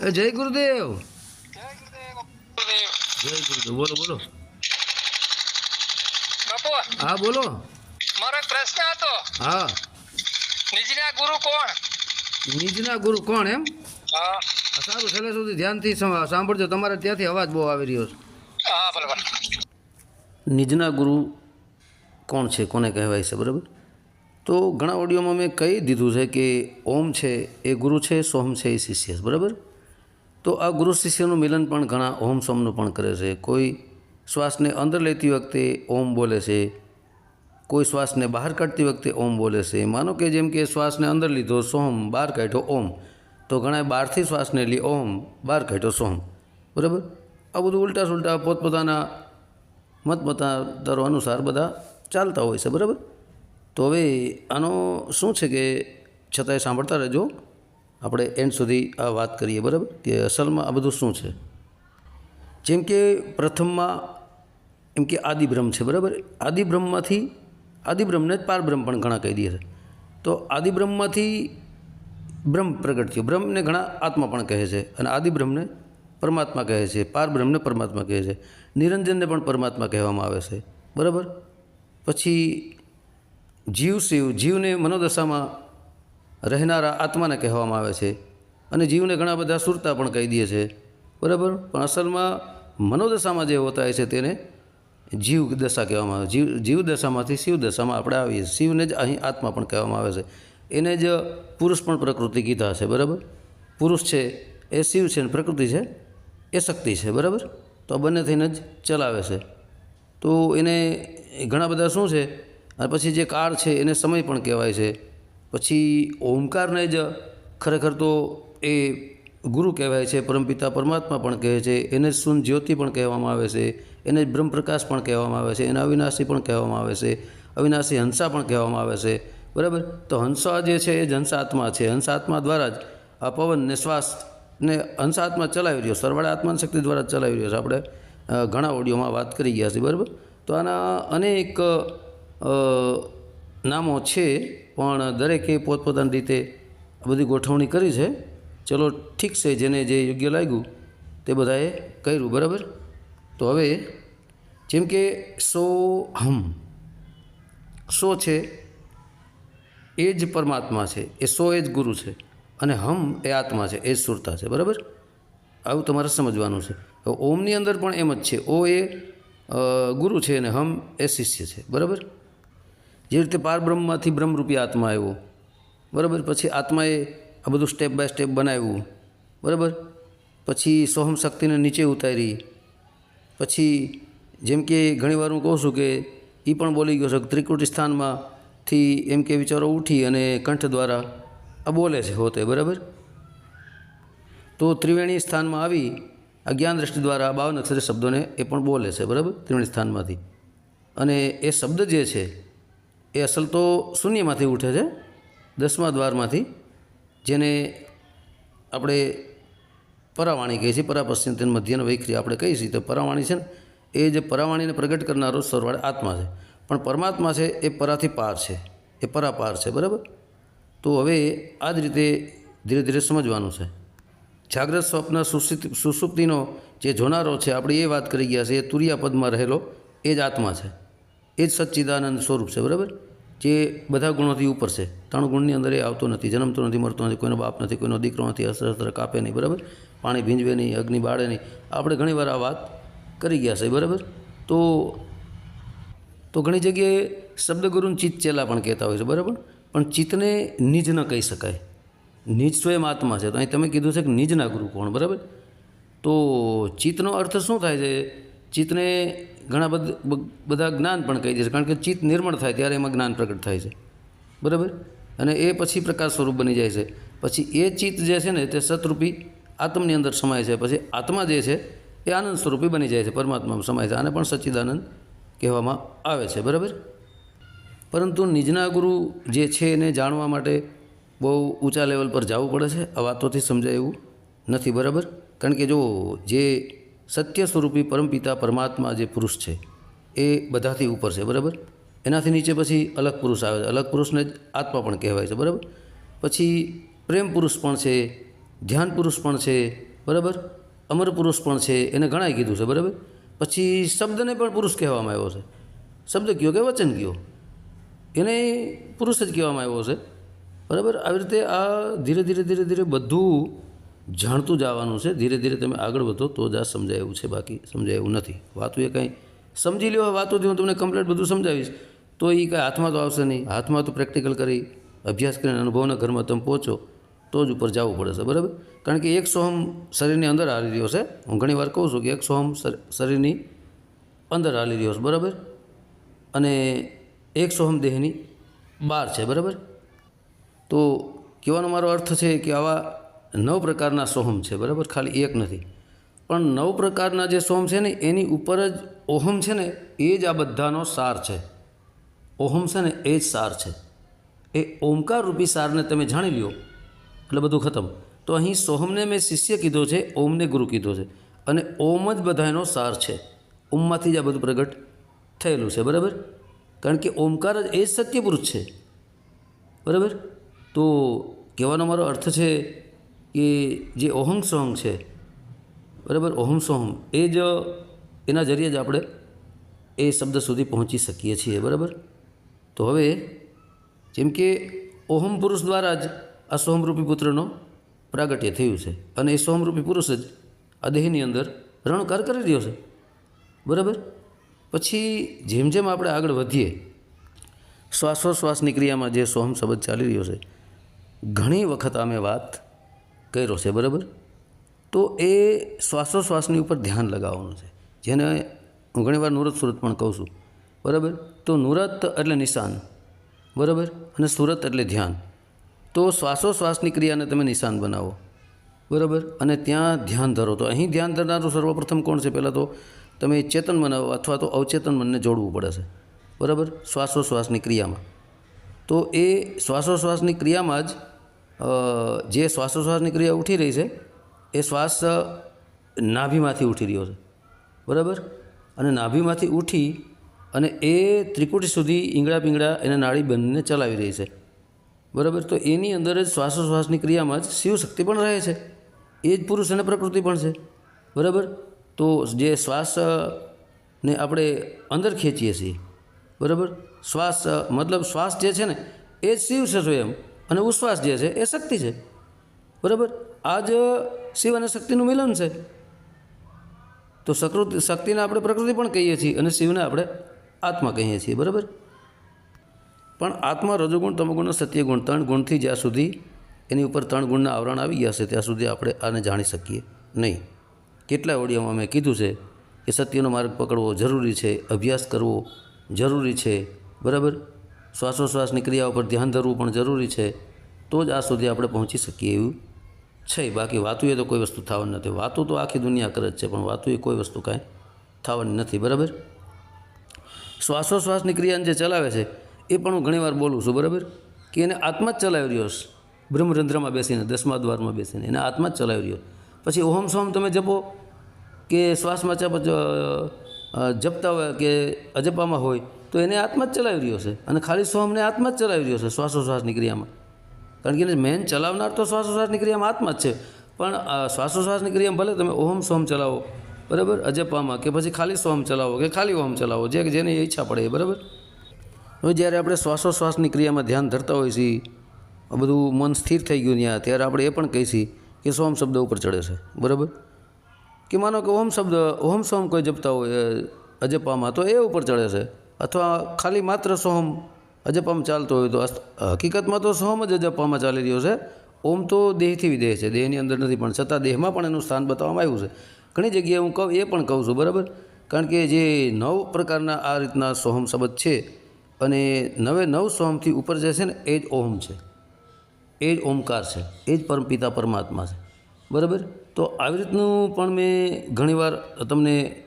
જય ગુરુદેવ. જય ગુરુદેવ. બોલો બોલો. બાપુ હા બોલો. મારો પ્રશ્ન હતો. હા. નિજના ગુરુ કોણ? નિજના ગુરુ કોણ એમ? હા. સારું છેલ્લે સુધી ધ્યાનથી સાંભળજો. તમારે ત્યાંથી અવાજ બહુ આવી રહ્યો છે. હા ભલે નિજના ગુરુ કોણ છે? કોને કહેવાય છે બરાબર? તો ઘણા ઓડિયોમાં મેં કહી દીધું છે કે ઓમ છે એ ગુરુ છે સોમ છે એ શિષ્ય છે બરાબર? તો આ ગુરુ શિષ્યનું મિલન પણ ઘણા ઓમ સોમનું પણ કરે છે. કોઈ શ્વાસને અંદર લેતી વખતે ઓમ બોલે છે, કોઈ શ્વાસને બહાર કાઢતી વખતે ઓમ બોલે છે. માનો કે જેમ કે શ્વાસને અંદર લીધો સોમ, બહાર કાઢ્યો ઓમ, તો ઘણા બહારથી શ્વાસને લી ઓમ, બહાર કાઢ્યો સોમ. બરાબર? આ બધું ઉલટા સુલટા પોતપોતાના મત મતાંતરો અનુસાર બધા ચાલતા હોય છે. બરાબર? તો હવે આનો શું છે કે છતાંય સાંભળતા રહેજો. આપણે એન્ડ સુધી આ વાત કરીએ, બરાબર? કે અસલમાં આ બધું શું છે? જેમ કે પ્રથમમાં, એમ કે આદિબ્રહ્મ છે, બરાબર? આદિબ્રહ્મમાંથી, આદિબ્રહ્મને જ પારબ્રહ્મ પણ ઘણા કહી દે છે. તો આદિબ્રહ્મમાંથી બ્રહ્મ પ્રગટ થયો. બ્રહ્મને ઘણા આત્મા પણ કહે છે અને આદિબ્રહ્મને પરમાત્મા કહે છે. પારબ્રહ્મને પરમાત્મા કહે છે. નિરંજનને પણ પરમાત્મા કહેવામાં આવે છે. બરાબર? પછી જીવ, શિવ, જીવને મનોદશામાં રહેનારા આત્માને કહેવામાં આવે છે અને જીવને ઘણા બધા સુરતા પણ કહી દે છે. બરાબર? પણ અસલમાં મનોદશામાં જે હોતા હોય છે તેને જીવ દશા કહેવામાં આવે જીવ જીવ દશામાંથી શિવ દશામાં આપણે આવીએ શિવને જ અહીં આત્મા પણ કહેવામાં આવે છે. એને જ પુરુષ પણ પ્રકૃતિ કીધા છે. બરાબર? પુરુષ છે એ શિવ છે અને પ્રકૃતિ છે એ શક્તિ છે. બરાબર? તો બંને થઈને જ ચલાવે છે. તો એને ઘણા બધા શું છે? અને પછી જે કાળ છે એને સમય પણ કહેવાય છે. પછી ઓમકારને જ ખરેખર તો એ ગુરુ કહેવાય છે, પરમપિતા પરમાત્મા પણ કહે છે, એને શૂન્ય જ્યોતિ પણ કહેવામાં આવે છે, એને બ્રહ્મપ્રકાશ પણ કહેવામાં આવે છે, એને અવિનાશી પણ કહેવામાં આવે છે, અવિનાશી હંસા પણ કહેવામાં આવે છે, બરાબર? તો હંસા જે છે એ જ હંસાત્મા છે હંસાત્મા દ્વારા જ આ પવનને શ્વાસને હંસાત્મા ચલાવી રહ્યો સરવાળા આત્માની શક્તિ દ્વારા ચલાવી રહ્યો છે. આપણે ઘણા ઓડિયોમાં વાત કરી ગયા છે બરાબર? તો આના અનેક નામો છે, પણ દરેકે પોતપોતાની રીતે બધી ગોઠવણી કરી છે. ચલો, ઠીક છે, જેને જે યોગ્ય લાગ્યું તે બધાએ કર્યું, બરાબર? તો હવે, જેમ કે સો હમ, સો છે, એ જ પરમાત્મા છે, એ સો એ જ ગુરુ છે, અને હમ એ આત્મા છે, એ જ સુરતા છે, બરાબર? આવું તમારે સમજવાનું છે. ઓમની અંદર પણ એમ જ છે, ઓ એ ગુરુ છે અને હમ એ શિષ્ય છે, બરાબર? જે રીતે પારબ્રહ્મમાંથી બ્રહ્મરૂપી આત્મા આવ્યો. બરાબર? પછી આત્માએ આ બધું સ્ટેપ બાય સ્ટેપ બનાવ્યું. બરાબર? પછી સોહમ શક્તિને નીચે ઉતારી. પછી જેમ કે ઘણીવાર હું કહું છું કે એ પણ બોલી ગયો છે ત્રિકુટી સ્થાનમાંથી એમ કે વિચારો ઉઠી અને કંઠ દ્વારા આ બોલે છે હોતે, બરાબર? તો ત્રિવેણી સ્થાનમાં આવી અજ્ઞાન જ્ઞાન દ્રષ્ટિ દ્વારા બાવન અક્ષરે શબ્દોને એ પણ બોલે છે, બરાબર? ત્રિવેણી સ્થાનમાંથી. અને એ શબ્દ જે છે એ અસલ તો શૂન્યમાંથી ઉઠે છે, દસમા દ્વારમાંથી, જેને આપણે પરાવાણી કહીએ છીએ પરાપશ્ચિમ તેને મધ્યને વૈખરી આપણે કહીએ છીએ. તો પરાવાણી છે ને, એ જે પરાવાણીને પ્રગટ કરનારો સરવાળે આત્મા છે. પણ પરમાત્મા છે, એ પરાથી પાર છે, એ પરાપાર છે, બરાબર? તો હવે આ જ રીતે ધીરે ધીરે સમજવાનું છે. જાગ્રત સ્વપ્ન સુસુપ્તિનો જે જોનારો છે, આપણે એ વાત કરી ગયા છે, એ તુરિયા પદમાં રહેલો એ જ આત્મા છે. એ જ સચ્ચિદાનંદ સ્વરૂપ છે, બરાબર? જે બધા ગુણોથી ઉપર છે. ત્રણ ગુણની અંદર એ આવતો નથી, જન્મતો નથી, મરતો નથી, કોઈનો બાપ નથી, કોઈનો દીકરો નથી અસ્ત્ર અસ્ત્ર કાપે નહીં, બરાબર? પાણી ભીંજવે નહીં, અગ્નિ બાળે નહીં. આપણે ઘણીવાર આ વાત કરી ગયા છે, બરાબર? તો તો ઘણી જગ્યાએ શબ્દગુરુને ચિત્ત ચેલા પણ કહેતા હોય છે, બરાબર? પણ ચિત્તને નિજ ન કહી શકાય. નિજ સ્વયં આત્મા છે. તો અહીં તમે કીધું છે કે નિજના ગુરુ કોણ, બરાબર? તો ચિત્તનો અર્થ શું થાય છે? ચિત્તને ઘણા બધ, બધા જ્ઞાન પણ કહી દે છે. કારણ કે ચિત્ત નિર્મળ થાય ત્યારે એમાં જ્ઞાન પ્રગટ થાય છે. બરાબર? અને એ પછી પ્રકાશ સ્વરૂપ બની જાય છે. પછી એ ચિત્ત જે છે ને તે સતરૂપી આત્મની અંદર સમાય છે. પછી આત્મા જે છે એ આનંદ સ્વરૂપી બની જાય છે. પરમાત્મામાં સમાય છે. આને પણ સચ્ચિદાનંદ કહેવામાં આવે છે. બરાબર? પરંતુ નિજના ગુરુ જે છે એને જાણવા માટે બહુ ઊંચા લેવલ પર જવું પડે છે. આ વાતોથી સમજાય એવું નથી. બરાબર? કારણ કે જો જે સત્ય સ્વરૂપી પરમપિતા પરમાત્મા જે પુરુષ છે, એ બધાથી ઉપર છે, બરાબર? એનાથી નીચે પછી અલગ પુરુષ આવે છે. અલગ પુરુષને જ આત્મા પણ કહેવાય છે, બરાબર? પછી પ્રેમ પુરુષ પણ છે, ધ્યાન પુરુષ પણ છે, બરાબર? અમર પુરુષ પણ છે, એને ઘણાય કીધું છે, બરાબર? પછી શબ્દને પણ પુરુષ કહેવામાં આવ્યો છે. શબ્દ કયો કે વચન કયો? એને પુરુષ જ કહેવામાં આવ્યો છે, બરાબર? આવી રીતે આ ધીરે ધીરે ધીરે ધીરે બધું જાણતું જવાનું છે, ધીરે ધીરે તમે આગળ વધો, તો જ આ સમજાય એવું છે, બાકી સમજાય એવું નથી. વાતું એ કાંઈ સમજી લ્યો વાતોથી હું તમને કમ્પ્લેટ બધું સમજાવીશ. તો એ કાંઈ હાથમાં તો આવશે નહીં. હાથમાં તો પ્રેક્ટિકલ કરી, અભ્યાસ કરીને અનુભવના ઘરમાં તમે પહોંચો, તો જ ઉપર જવું પડે છે, બરાબર? કારણ કે એક સોહમ શરીરની અંદર હાલી રહ્યો છે. હું ઘણી વાર કહું છું કે એક સોહમ શરીરની અંદર હાલી રહ્યો છે, બરાબર? અને એક સોહમ દેહની બહાર છે, બરાબર? તો કહેવાનો મારો અર્થ છે કે આવા નવ પ્રકારના સોહમ છે, બરાબર? ખાલી એક નથી. પણ નવ પ્રકારના જે સોમ છે ને, એની ઉપર જ ઓહમ છે ને, એ જ આ બધાનો સાર છે. ઓહમ છે ને, એ જ સાર છે. એ ઓમકાર રૂપી સારને તમે જાણી લ્યો. એટલે બધું ખતમ. તો અહીં સોહમને મેં શિષ્ય કીધો છે, ઓમને ગુરુ કીધો છે. અને ઓમ જ બધાનો સાર છે. ઓમમાંથી જ આ બધું પ્રગટ થયેલું છે, બરાબર? કારણ કે ઓમકાર જ એ જ સત્યપુરુષ છે. બરાબર? તો કહેવાનો મારો અર્થ છે કે જે ઓહમ સોહમ છે, બરાબર? ઓહમ સોહમ એ જ એના જરીએ જ આપણે એ શબ્દ સુધી પહોંચી શકીએ છીએ, બરાબર? તો હવે જેમ કે ઓહમ પુરુષ દ્વારા જ આ સોહમરૂપી પુત્રનો પ્રાગટ્ય થયું છે અને એ સોહમરૂપી પુરુષ જ આ દેહની અંદર રણકાર કરી રહ્યો છે, બરાબર? પછી જેમ જેમ આપણે આગળ વધીએ, શ્વાસોશ્વાસની ક્રિયામાં જે સોહમ શબ્દ ચાલી રહ્યો છે, ઘણી વખત અમે વાત કર્યો છે, બરાબર? તો એ શ્વાસોશ્વાસની ઉપર ધ્યાન લગાવવાનું છે. જેને હું ઘણીવાર નુરત સુરત પણ કહું છું. બરાબર? તો નુરત એટલે નિશાન. બરાબર? અને સુરત એટલે ધ્યાન. તો શ્વાસોશ્વાસની ક્રિયાને તમે નિશાન બનાવો. બરાબર? અને ત્યાં ધ્યાન ધરો. તો અહીં ધ્યાન ધરનારું સર્વપ્રથમ કોણ છે પહેલાં તો? તમે ચેતન બનાવો અથવા તો અવચેતન મનને જોડવું પડે છે. બરાબર? શ્વાસોશ્વાસની ક્રિયામાં. તો એ શ્વાસોશ્વાસની ક્રિયામાં જ જે શ્વાસોશ્વાસની ક્રિયા ઉઠી રહી છે, એ શ્વાસ નાભીમાંથી ઉઠી રહ્યો છે. બરાબર? અને નાભીમાંથી ઉઠી અને એ ત્રિકુટી સુધી ઈંગડા પિંગળા એને નાડી બંને ચલાવી રહી છે. બરાબર? તો એની અંદર જ શ્વાસોશ્વાસની ક્રિયામાં જ શિવ શક્તિ પણ રહે છે. એ જ પુરુષ અને પ્રકૃતિ પણ છે. બરાબર? તો જે શ્વાસ ને આપણે અંદર ખેંચીએ છીએ. બરાબર? શ્વાસ મતલબ શ્વાસ જે છે ને, એ જ શિવ છે સ્વયં. અને ઉશ્વાસ જે છે એ શક્તિ છે. બરાબર? આ જ શિવ અને શક્તિનું મિલન છે. તો સકૃતિ શક્તિને આપણે પ્રકૃતિ પણ કહીએ છીએ અને શિવને આપણે આત્મા કહીએ છીએ. બરાબર? પણ આત્મા રજોગુણ તમગુણ સત્ય સત્યગુણ ત્રણ ગુણથી જ્યાં સુધી એની ઉપર ત્રણ ગુણના આવરણ આવી ગયા છે, ત્યાં સુધી આપણે આને જાણી શકીએ નહીં. કેટલા ઓડિયામાં મેં કીધું છે કે સત્યનો માર્ગ પકડવો જરૂરી છે, અભ્યાસ કરવો જરૂરી છે. બરાબર? શ્વાસોશ્વાસની ક્રિયા ઉપર ધ્યાન ધરવું પણ જરૂરી છે, તો જ આ સુધી આપણે પહોંચી શકીએ એવું છે. બાકી વાતુએ તો કોઈ વસ્તુ થવાની નથી. વાતું તો આખી દુનિયા કરે જ છે, પણ વાતુએ કોઈ વસ્તુ કાંઈ થવાની નથી, બરાબર? શ્વાસોશ્વાસની ક્રિયાને જે ચલાવે છે, એ પણ હું ઘણીવાર બોલું છું, બરાબર? કે એને આત્મા જ ચલાવી રહ્યો છે. બ્રહ્મરંધ્રમાં બેસીને, દસમા દ્વારમાં બેસીને, એને આત્મા જ ચલાવી રહ્યો પછી ઓહમ સોમ તમે જપો કે શ્વાસમાં જપ જપતા હોય કે અજપામાં હોય તો એને આત્મા જ ચલાવી રહ્યો છે. અને ખાલી સોહમને આત્મા જ ચલાવી રહ્યો છે શ્વાસોશ્વાસની ક્રિયામાં કારણ કે એને મેન ચલાવનાર તો શ્વાસોશ્વાસની ક્રિયામાં આત્મા જ છે. પણ શ્વાસોશ્વાસની ક્રિયામાં ભલે તમે ઓહમ સોમ ચલાવો, બરાબર? અજપામાં કે પછી ખાલી સ્વમ ચલાવો કે ખાલી ઓહમ ચલાવો, જે જેની ઈચ્છા પડે બરાબર? હવે જ્યારે આપણે શ્વાસોશ્વાસની ક્રિયામાં ધ્યાન ધરતા હોઈએ છીએ બધું મન સ્થિર થઈ ગયું ત્યાં, ત્યારે આપણે એ પણ છીએ કે સોમ શબ્દ ઉપર ચડે છે, બરાબર? કે માનો કે ઓમ શબ્દ ઓમ સોમ કોઈ જપતા હોય અજપામાં, તો એ ઉપર ચડે છે. અથવા ખાલી માત્ર સોહમ અજપામાં ચાલતો હોય તો હકીકતમાં તો સોહમ જ અજપામાં ચાલી રહ્યો છે. ઓમ તો દેહથી વિદેહ છે, દેહની અંદર નથી, પણ છતાં દેહમાં પણ એનું સ્થાન બતાવવામાં આવ્યું છે. ઘણી જગ્યાએ હું કહું, એ પણ કહું છું, બરાબર? કારણ કે જે નવ પ્રકારના આ રીતના સોહમ શબ્દ છે અને નવે નવ સોહમથી ઉપર જે છે ને, એ જ ઓમ છે. એ જ ઓમકાર છે. એ જ પરમપિતા પરમાત્મા છે. બરાબર? તો આવી રીતનું પણ મેં ઘણીવાર તમને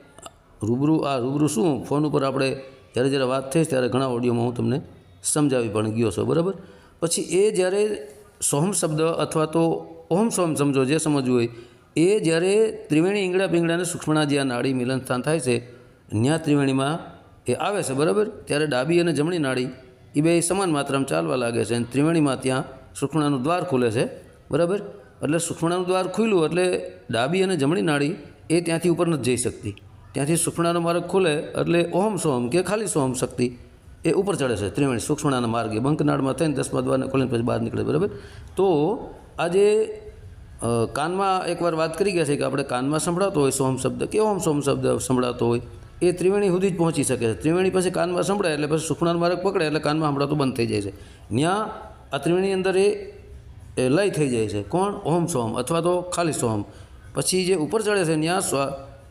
રૂબરૂ, આ રૂબરૂ શું, ફોન ઉપર આપણે જ્યારે જ્યારે વાત થઈ ત્યારે ઘણા ઓડિયોમાં હું તમને સમજાવી પણ ગયો છું, બરાબર? પછી એ જ્યારે સોહમ શબ્દ અથવા તો ઓહમ સોહમ સમજો, જે સમજવું હોય, એ જ્યારે ત્રિવેણી ઈંગડા પીંગડાને સૂક્ષ્મણા જ્યાં નાડી મિલન સ્થાન થાય છે, ન્યા ત્રિવેણીમાં એ આવે છે, બરાબર? ત્યારે ડાબી અને જમણી નાડી એ બે સમાન માત્રામાં ચાલવા લાગે છે અને ત્રિવેણીમાં ત્યાં સૂક્ષ્મણાનું દ્વાર ખુલે છે, બરાબર? એટલે સુખમણાનું દ્વાર ખુલ્યું એટલે ડાબી અને જમણી નાડી એ ત્યાંથી ઉપર નથી જઈ શકતી. ત્યાંથી સુખમણાનો માર્ગ ખુલે એટલે ઓહમ સોહમ કે ખાલી સોહમ શક્તિ એ ઉપર ચડે છે ત્રિવેણી સૂક્ષ્મણાના માર્ગે. બંકનાળમાં થઈને દસમા દ્વારને ખોલીને પછી બહાર નીકળે, બરાબર? તો આજે કાનમાં એકવાર વાત કરી ગયા છે કે આપણે કાનમાં સંભળાતો હોય સોહમ શબ્દ કે ઓમ સોહમ શબ્દ સંભળાતો હોય. એ ત્રિવેણી સુધી જ પહોંચી શકે છે. ત્રિવેણી પછી કાનમાં સંભળાય એટલે પછી સુખણાનો માર્ગ પકડે એટલે કાનમાં સંભળાતું બંધ થઈ જાય છે. ત્યાં આ ત્રિવેણી અંદર એ લય થઈ જાય છે. કોણ? ઓમ સોમ અથવા તો ખાલી સોમ પછી જે ઉપર ચડે છે ત્યાં સ્વા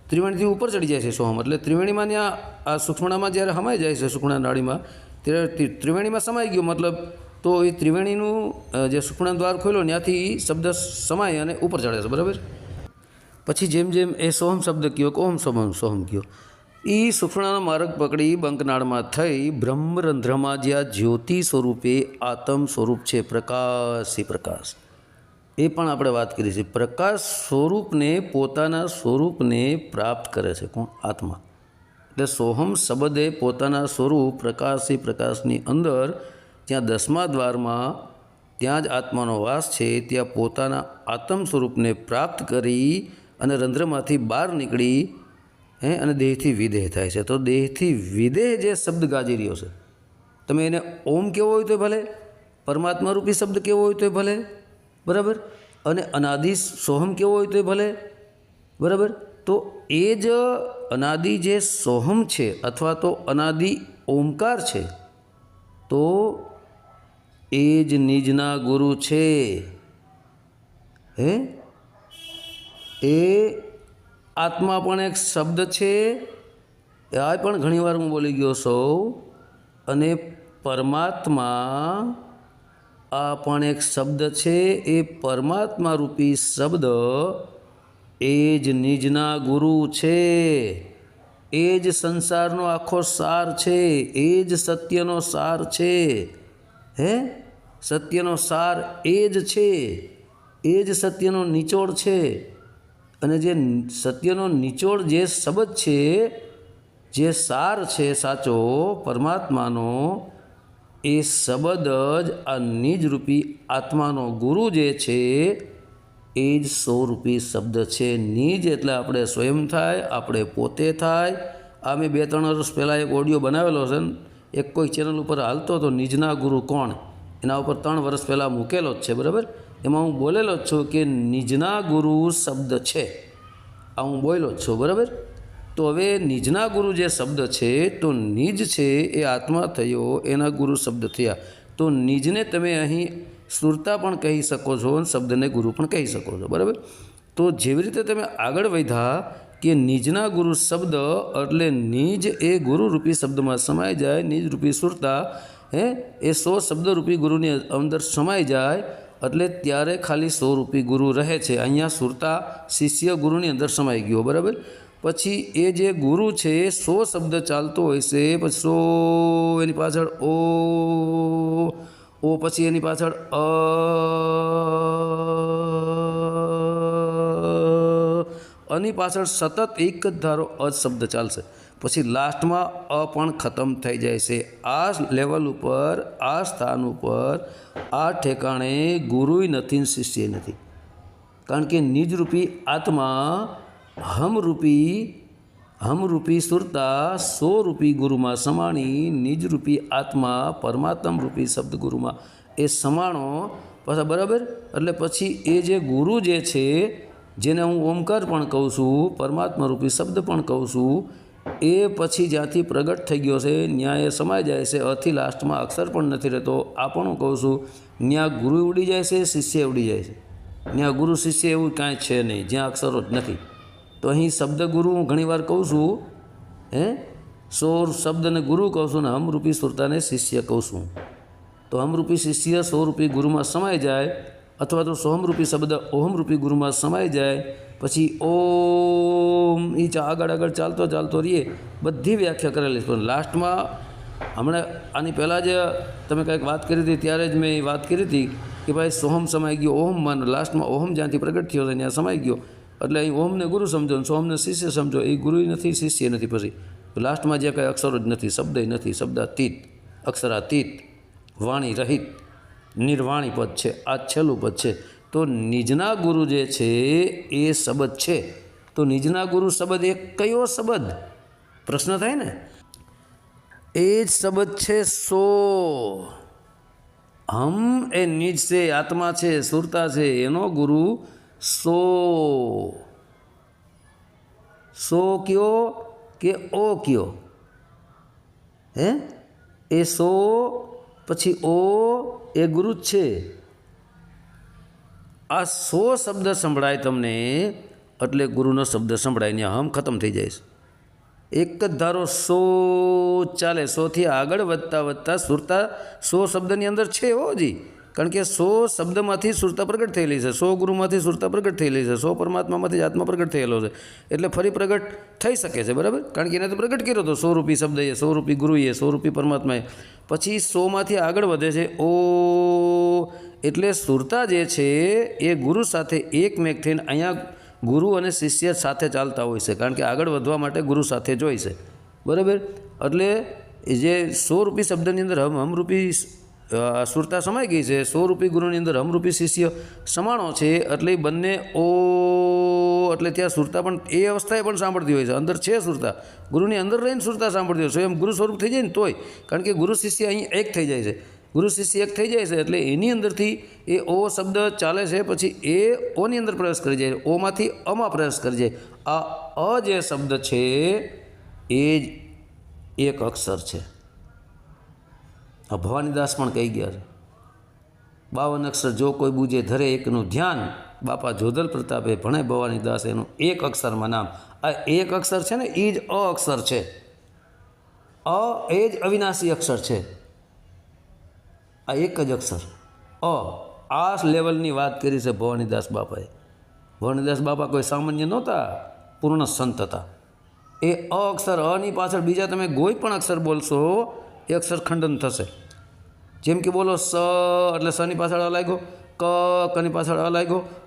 ત્રિવેણીથી ઉપર ચડી જાય છે સોહમ. એટલે ત્રિવેણીમાં ત્યાં આ સુક્ષ્મણામાં જ્યારે સમાઈ જાય છે સુક્ષ્મણા નાળીમાં, ત્યારે ત્રિવેણીમાં સમાઈ ગયો મતલબ તો એ ત્રિવેણીનું જે સુક્ષ્મણા દ્વાર ખોલ્યો ત્યાંથી શબ્દ સમાય અને ઉપર ચડે છે, બરાબર? પછી જેમ જેમ એ સોહમ શબ્દ કયો કોહમ સોહમ સોહમ કયો એ સુખણાનો માર્ગ પકડી બંકનાળમાં થઈ બ્રહ્મરંધ્રમાં જ્યાં જ્યોતિ સ્વરૂપે આત્મ સ્વરૂપ છે પ્રકાશી પ્રકાશ. એ પણ આપણે વાત કરી છે. પ્રકાશ સ્વરૂપને પોતાના સ્વરૂપને પ્રાપ્ત કરે છે કોણ? આત્મા. એટલે સોહમ શબ્દે પોતાના સ્વરૂપ પ્રકાશી પ્રકાશની અંદર ત્યાં દસમા દ્વારમાં ત્યાં જ આત્માનો વાસ છે. ત્યાં પોતાના આત્મ સ્વરૂપને પ્રાપ્ત કરી અને રંધ્રમાંથી બહાર નીકળી, હે, અને દેહથી વિદેહ થાય છે. તો દેહથી વિદેહ જે શબ્દ ગાજી રહ્યો છે, તમે એને ઓમ કેવો હોય તો ભલે પરમાત્મા રૂપી શબ્દ કેવો હોય તો ભલે બરાબર? અને અનાદિ સોહમ કેવો હોય તો ભલે. બરાબર? તો એ જ અનાદિ જે સોહમ છે અથવા તો અનાદિ ઓમકાર છે, તો એ જ નિજના ગુરુ છે. હે? એ આત્મા પણ એક શબ્દ છે. આ પણ ઘણીવાર હું બોલી ગયો સૌ. અને પરમાત્મા આ પણ એક શબ્દ છે, એ પરમાત્મા રૂપી શબ્દ. એ જ નિજના ગુરુ છે. એ જ સંસારનો આખો સાર છે. એ જ સત્યનો સાર છે. હે? સત્યનો સાર એ જ છે. એ જ સત્યનો નિચોડ છે. અને જે સત્યનો નિચોડ જે શબ્દ છે, જે સાર છે સાચો પરમાત્માનો એ શબ્દ જ આ નિજરૂપી આત્માનો ગુરુ જે છે, એ જ સ્વરૂપી શબ્દ છે. નિજ એટલે આપણે સ્વયં થાય, આપણે પોતે થાય. આ મેં બે, ત્રણ વર્ષ પહેલાં એક ઓડિયો બનાવેલો છે ને, એક કોઈ ચેનલ ઉપર હાલતો હતો, નિજના ગુરુ કોણ? એના ઉપર ત્રણ વર્ષ પહેલાં મૂકેલો જ છે, બરાબર? એમાં હું બોલેલો જ છું કે નિજના ગુરુ શબ્દ છે. આ હું બોલ્યો જ છું, બરાબર? તો હવે નિજના ગુરુ જે શબ્દ છે, તો નિજ છે એ આત્મા થયો, એના ગુરુ શબ્દ થયા. તો નિજને તમે અહીં સુરતા પણ કહી શકો છો અને શબ્દને ગુરુ પણ કહી શકો છો, બરાબર? તો જેવી રીતે તમે આગળ વધ્યા કે નિજના ગુરુ શબ્દ એટલે નિજ એ ગુરુરૂપી શબ્દમાં સમાઈ જાય, નિજરૂપી સુરતા હે, એ સો શબ્દરૂપી ગુરુની અંદર સમાઈ જાય, એટલે ત્યારે ખાલી સો રૂપી ગુરુ રહે છે. અહીંયા સુરતા શિષ્ય ગુરુની અંદર સમાઈ ગયો, બરાબર? પછી એ જે ગુરુ છે એ સો શબ્દ ચાલતો હોય છે પછી સો, એની પાછળ ઓ ઓ પછી એની પાછળ અ, અની પાછળ સતત એક જ ધારો અ શબ્દ ચાલશે. પછી લાસ્ટમાં અ પણ ખતમ થઈ જાય છે. આ લેવલ ઉપર, આ સ્થાન ઉપર, આ ઠેકાણે ગુરુય નથી શિષ્ય નથી. કારણ કે નિજરૂપી આત્મા હમરૂપી હમરૂપી સુરતા, સો રૂપી ગુરુમાં સમાણી નિજરૂપી આત્મા, પરમાત્મ રૂપી શબ્દ ગુરુમાં. એ સમાણો પાછા બરાબર? એટલે પછી એ જે ગુરુ જે છે, જેને હું ઓમકાર પણ કહું છું, પરમાત્મા રૂપી શબ્દ પણ કહું છું, એ પછી જ્યાંથી પ્રગટ થઈ ગયો છે, ન્યાય સમાઈ જાય છે અથી લાસ્ટમાં અક્ષર પણ નથી રહેતો, આ પણ હું કહું છું ત્યાં ગુરુ ઉડી જાય છે, શિષ્ય ઉડી જાય છે. ત્યાં ગુરુ શિષ્ય એવું કાંઈ છે નહીં, જ્યાં અક્ષરો જ નથી. તો અહીં શબ્દ ગુરુ હું ઘણીવાર કહું છું, હે? સોર શબ્દને ગુરુ કહું છું ને હમરૂપી સુરતાને શિષ્ય કહું છું. તો હમરૂપી શિષ્ય સોરૂપી ગુરુમાં સમાઈ જાય અથવા તો સોહમરૂપી શબ્દ ઓહમરૂપી ગુરુમાં સમાઈ જાય, પછી ઓમ એ ચા આગળ આગળ ચાલતો ચાલતો રહીએ, બધી વ્યાખ્યા કરેલી છે. પણ લાસ્ટમાં હમણાં આની પહેલાં જ તમે કંઈક વાત કરી હતી, ત્યારે જ મેં એ વાત કરી હતી કે ભાઈ સોહમ સમાઈ ગયો, ઓહમ માન. લાસ્ટમાં ઓહમ જ્યાંથી પ્રગટ થયો છે ત્યાં સમાઈ ગયો. એટલે અહીં ઓમને ગુરુ સમજો ને સોમને શિષ્ય સમજો, એ ગુરુ નથી, શિષ્ય નથી પછી. લાસ્ટમાં જે કાંઈ અક્ષરો જ નથી શબ્દ નથી, શબ્દાતીત, અક્ષરાતીત, વાણી રહિત, નિર્વાણી પદ છે, આ છેલ્લું પદ છે. તો નિજના ગુરુ જે છે, એ શબ્દ છે. તો નિજના ગુરુ શબ્દ એ કયો શબ્દ? પ્રશ્ન થાય ને? એ જ શબ્દ છે સો. હમ એ નિજ છે, આત્મા છે, સુરતા છે, એનો ગુરુ સો. સો કયો કે ઓ કયો? હે? એ સો, પછી ઓ એ ગુરુ જ છે. આ સો શબ્દ સંભળાય તમને, એટલે ગુરુનો શબ્દ સંભળાય ને હમ ખતમ થઈ જાય એક જ ધારો સો ચાલે, સોથી આગળ વધતા વધતા સુરતા સો શબ્દની અંદર છે હો જી કારણ કે સો શબ્દમાંથી સુરતા પ્રગટ થયેલી છે, સો ગુરુમાંથી સુરતા પ્રગટ થયેલી છે, સો પરમાત્મામાંથી જ આત્મા પ્રગટ થયેલો છે. એટલે ફરી પ્રગટ થઈ શકે છે, બરાબર? કારણ કે એને તો પ્રગટ કર્યો હતો સો રૂપી શબ્દ એ સો રૂપી ગુરુ એ સો રૂપી પરમાત્માએ. પછી સોમાંથી આગળ વધે છે, ઓ, એટલે સુરતા જે છે એ ગુરુ સાથે એકમેક થઈને અહીંયા ગુરુ અને શિષ્ય સાથે ચાલતા હોય છે, કારણ કે આગળ વધવા માટે ગુરુ સાથે જ હોય છે. બરાબર? એટલે જે સો રૂપી શબ્દની અંદર હમ હમરૂપી સુરતા સમાઈ ગઈ છે. સ્વરૂપી ગુરુની અંદર હમરૂપી શિષ્ય સમાણો છે. એટલે બંને ઓ, એટલે ત્યાં સુરતા પણ એ અવસ્થાએ પણ સાંભળતી હોય છે. અંદર છે સુરતા. ગુરુની અંદર રહીને સુરતા સાંભળતી હોય છે. એમ ગુરુ સ્વરૂપ થઈ જાય ને તોય. કારણ કે ગુરુ શિષ્ય અહીં એક થઈ જાય છે. ગુરુ શિષ્ય એક થઈ જાય છે એટલે એની અંદરથી એ ઓ શબ્દ ચાલે છે. પછી એ ઓની અંદર પ્રવેશ કરી જાય. ઓમાંથી અમાં પ્રવેશ કરી જાય. આ અ જે શબ્દ છે, એ જ એક અક્ષર છે. ભવાનીદાસ પણ કહી ગયા છે. બાવન અક્ષર જો કોઈ બુજે ધરે એકનું ધ્યાન, બાપા જોધલ પ્રતાપે ભણે ભવાનીદાસ એનું એક અક્ષરમાં નામ. આ એક અક્ષર છે ને એ જ અ અક્ષર છે. અ એ જ અવિનાશી અક્ષર છે. આ એક જ અક્ષર. અ, આ લેવલની વાત કરી છે ભવાનીદાસ બાપાએ. ભવાનીદાસ બાપા કોઈ સામાન્ય નહોતા, પૂર્ણ સંત હતા. એ અ અક્ષર અની પાછળ બીજા તમે કોઈ પણ અક્ષર બોલશો એ અક્ષર ખંડન થશે. જેમ કે બોલો સ એટલે સની પાછળ અ લાગ્યો, ક કની પાછળ અ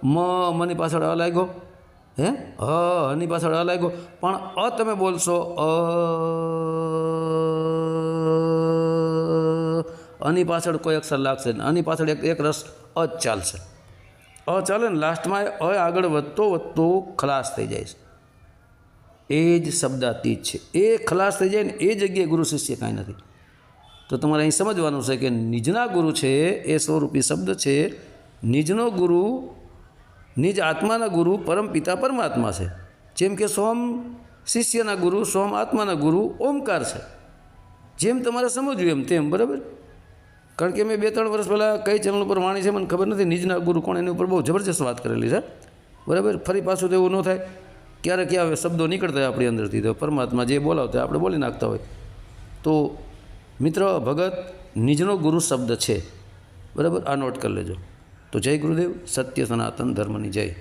મ મની પાછળ અ હે? હની પાછળ અ પણ અ તમે બોલશો, અ અની પાછળ કોઈ અક્ષર લાગશે ને આની પાછળ એક એક રસ અ ચાલશે. અ ચાલે ને, લાસ્ટમાં અ આગળ વધતો વધતો ખલાસ થઈ જાય છે. એ જ શબ્દાતીત છે. એ ખલાસ થઈ જાય ને, એ જગ્યાએ ગુરુ શિષ્ય કાંઈ નથી. તો તમારે અહીં સમજવાનું છે કે નિજના ગુરુ છે એ સ્વરૂપી શબ્દ છે. નિજનો ગુરુ, નિજ આત્માના ગુરુ પરમ પિતા પરમાત્મા છે. જેમ કે સોમ શિષ્યના ગુરુ સોમ આત્માના ગુરુ ઓમકાર છે. જેમ તમારે સમજવું એમ તેમ, બરાબર? કારણ કે મેં બે ત્રણ વર્ષ પહેલાં કઈ ચેનલ ઉપર વાણી છે મને ખબર નથી, નિજના ગુરુ કોણ એની ઉપર બહુ જબરજસ્ત વાત કરેલી છે. બરાબર? ફરી પાછું તો એવું ન થાય. ક્યારેક ક્યાં શબ્દો નીકળતા હોય આપણી અંદરથી, તો પરમાત્મા જે બોલાવતા હોય, આપણે બોલી નાખતા હોય. તો મિત્ર, ભગત નિજનો ગુરુ શબ્દ છે. બરાબર? આ નોટ કરી લેજો. તો જય ગુરુદેવ, સત્ય સનાતન ધર્મની જય.